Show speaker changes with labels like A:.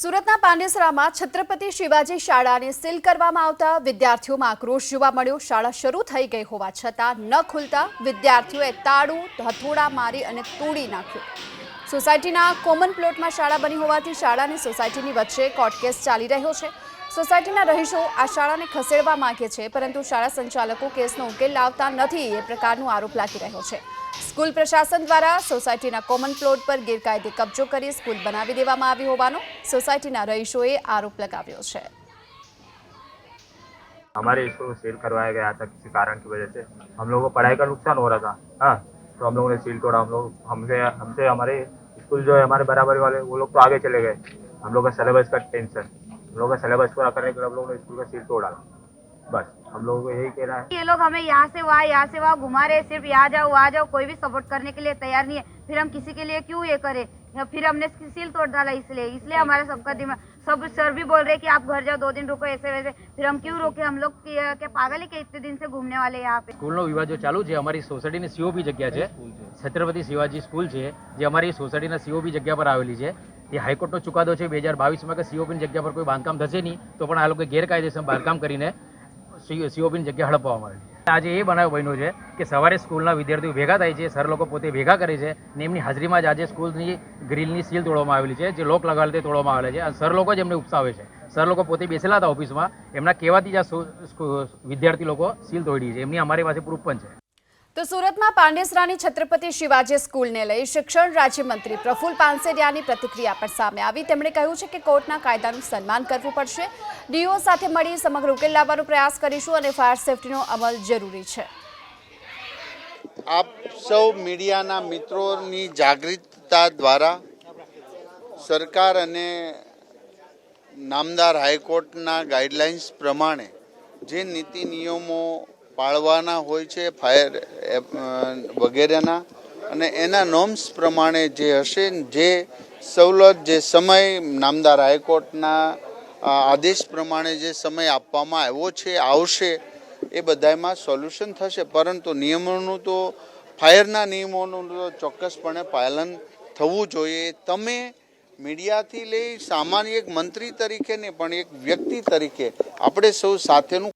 A: સુરતના પાંડેસરામાં છત્રપતિ શિવાજી શાળાને સીલ કરવામાં આવતા વિદ્યાર્થીઓમાં આક્રોશ જોવા મળ્યો. શાળા શરૂ થઈ ગઈ હોવા છતાં ન ખુલતા વિદ્યાર્થીઓએ તાળું હથોડા મારી અને તોડી નાખ્યું. સોસાયટીના કોમન પ્લોટમાં શાળા બની હોવાથી શાળા અને સોસાયટીની વચ્ચે કોર્ટ કેસ ચાલી રહ્યો છે. સોસાયટીના રહીશો આ શાળાને ખસેડવા માંગે છે પરંતુ શાળા સંચાલકો કેસનો ઉકેલ લાવતા નથી એ પ્રકારનો આરોપ લાગી રહ્યો છે સ્કૂલ પ્રશાસન દ્વારા સોસાયટીના કોમન પ્લોટ પર ગેરકાયદે કબજો કરી સ્કૂલ બનાવી દેવામાં આવી હોવાનો સોસાયટીના રહીશોએ આરોપ લગાવ્યો છે
B: हमारे स्कूल को सील करवाया गया था किसी कारण की वजह से हम लोगों को पढ़ाई का नुकसान हो रहा था हाँ तो हम लोगों ने सील तोड़ा हम लोग हमसे हमसे हमारे स्कूल जो है हमारे बराबरी वाले वो लोग तो आगे चले गए हम लोग का सिलेबस का टेंशन हम लोग का सिलेबस पूरा करने के लिए हम लोगों ने स्कूल का सील तोड़ा बस हम लोगों को यही कहना है
C: ये लोग हमें यहाँ से वहाँ यहाँ से वहाँ घुमा रहे हैं सिर्फ यहाँ जाओ वहाँ जाओ कोई भी सपोर्ट करने के लिए तैयार नहीं है फिर हम किसी के लिए क्यों ये करें या फिर हमने सील तोड़ डाला इसलिए इसलिए हमारा सबका दिमाग सब सर भी बोल रहे हैं कि आप घर जाओ दो दिन रुको ऐसे वैसे फिर हम क्यों रोके हम लोग क्या क्या पागल है कि इतने दिन से घूमने वाले हैं यहाँ पे
D: સ્કૂલનો વિવાદ જો ચાલુ છે અમારી સોસાયટીની સીઓપી જગ્યા છે છત્રપતિ શિવાજી સ્કૂલ છે જે અમારી સોસાયટીના સીઓપી જગ્યા પર આવેલી છે એ હાઈકોર્ટનો ચુકાદો છે બે હજાર બાવીસમાં કે સીઓપીની જગ્યા પર કોઈ બાંધકામ થશે નહીં, તો પણ આ લોકો ગેરકાયદેસર બાંધકામ કરીને સીઓપીની જગ્યા હડપવામાં આવે આજે એ બનાવ બન્યો છે કે સવારે સ્કૂલના વિદ્યાર્થીઓ ભેગા થાય છે, સર લોકો પોતે ભેગા કરે છે ને એમની હાજરીમાં જ આજે સ્કૂલની ગ્રીલની સીલ તોડવામાં આવેલી છે, જે લોક લગાવેલ તે તોડવામાં આવેલા છે. અને સર લોકો જ એમને ઉપસાવે છે. સર લોકો પોતે બેસેલા હતા ઓફિસમાં, એમના કહેવાથી જ આ વિદ્યાર્થી લોકો સીલ તોડી છે. એમની અમારી પાસે પ્રૂફ પણ છે.
A: તો સુરતમાં પાંડેસરાની છત્રપતિ શિવાજી સ્કૂલને લઈ શિક્ષણ રાજ્યમંત્રી પ્રફુલ પાનસેરિયાની પ્રતિક્રિયા પણ સામે આવી. તેમણે કહ્યું છે કે કોર્ટના કાયદાનું સન્માન કરવું પડશે. ડીઓ સાથે મળી સમગ્ર ઉકેલ લાવવાનો પ્રયાસ કરીશું અને ફાયર સેફટીનો અમલ જરૂરી છે.
E: આપ સૌ મીડિયાના મિત્રોની જાગૃતતા દ્વારા સરકાર અને નામદાર હાઈકોર્ટના ગાઈડલાઇન્સ પ્રમાણે જે નીતિ નિયમો પાળવાના હોય છે ફાયર વગેરેના. અને એના નોર્મ્સ પ્રમાણે જે હશે, જે સવલત, જે સમય, નામદાર હાઈકોર્ટના આદેશ પ્રમાણે જે સમય આપવામાં આવ્યો છે, આવશે, એ બધામાં સોલ્યુશન થશે. પરંતુ નિયમોનું તો ફાયરના નિયમોનું તો ચોક્કસપણે પાલન થવું જોઈએ. તમે મીડિયાથી લઈ સામાન્ય એક મંત્રી તરીકે ને પણ એક વ્યક્તિ તરીકે આપણે સૌ સાથેનું